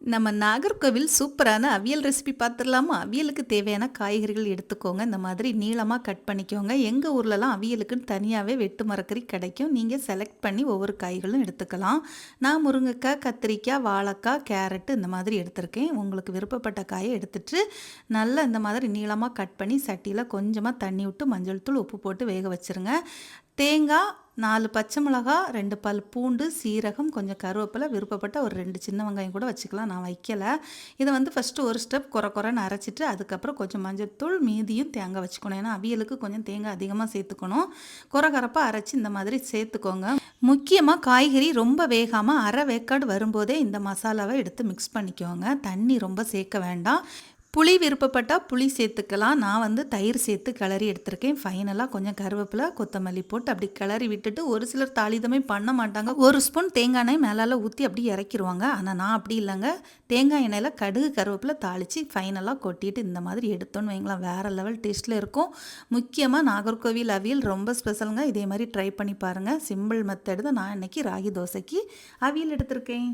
நம்ம நாகர்கோவில் சூப்பரான அவியல் ரெசிபி பார்த்துடலாமா? அவியலுக்கு தேவையான காய்கறிகள் எடுத்துக்கோங்க. இந்த மாதிரி நீளமாக கட் பண்ணிக்கோங்க. எங்கள் ஊர்லலாம் அவியலுக்குன்னு தனியாகவே வெட்டு மரக்கறி கிடைக்கும். நீங்கள் செலக்ட் பண்ணி ஒவ்வொரு காய்களும் எடுத்துக்கலாம். நான் முருங்கைக்காய் கத்திரிக்காய் வாழைக்காய் கேரட்டு இந்த மாதிரி எடுத்திருக்கேன். உங்களுக்கு விருப்பப்பட்ட காயை எடுத்துட்டு நல்லா இந்த மாதிரி நீளமாக கட் பண்ணி சட்டியில் கொஞ்சமாக தண்ணி விட்டு மஞ்சள் தூள் உப்பு போட்டு வேக வச்சுருங்க. தேங்காய் நாலு பச்சை மிளகா ரெண்டு பல் பூண்டு சீரகம் கொஞ்சம் கருவேப்பிலை விருப்பப்பட்ட ஒரு ரெண்டு சின்ன வெங்காயம் கூட வச்சுக்கலாம். நான் வைக்கலை. இதை வந்து ஃபஸ்ட்டு ஒரு ஸ்டெப் குறை குறைன்னு அரைச்சிட்டு அதுக்கப்புறம் கொஞ்சம் மஞ்சத்தூள் மீதியும் தேங்காய் வச்சுக்கணும். ஏன்னா அவியலுக்கு கொஞ்சம் தேங்காய் அதிகமாக சேர்த்துக்கணும். குறை கரப்பாக அரைச்சி இந்த மாதிரி சேர்த்துக்கோங்க. முக்கியமாக காய்கறி ரொம்ப வேகாமல் அரை வேக்காடு வரும்போதே இந்த மசாலாவை எடுத்து மிக்ஸ் பண்ணிக்கோங்க. தண்ணி ரொம்ப சேர்க்க வேண்டாம். புளி விருப்பப்பட்டால் புளி சேர்த்துக்கலாம். நான் வந்து தயிர் சேர்த்து கிளறி எடுத்திருக்கேன். ஃபைனலாக கொஞ்சம் கருவேப்பிலை கொத்தமல்லி போட்டு அப்படி கிளறி விட்டுட்டு ஒரு சிலர் தாளிதமே பண்ண மாட்டாங்க. ஒரு ஸ்பூன் தேங்காய் எண்ணெய் மேலால் ஊற்றி அப்படி இறக்கிடுவாங்க ஆனால் நான் அப்படி இல்லைங்க. தேங்காய் எண்ணெயில் கடுகு கருவேப்பிலை தாளித்து ஃபைனலாக கொட்டிட்டு இந்த மாதிரி எடுத்தோன்னு வைங்களேன். வேறு லெவல் டேஸ்ட்டில் இருக்கும். முக்கியமாக நாகர்கோவில் அவியல் ரொம்ப ஸ்பெஷலுங்க இதே மாதிரி ட்ரை பண்ணி பாருங்கள் சிம்பிள் மெத்தடு தான் நான் இன்றைக்கி ராகி தோசைக்கு அவியல் எடுத்திருக்கேன்.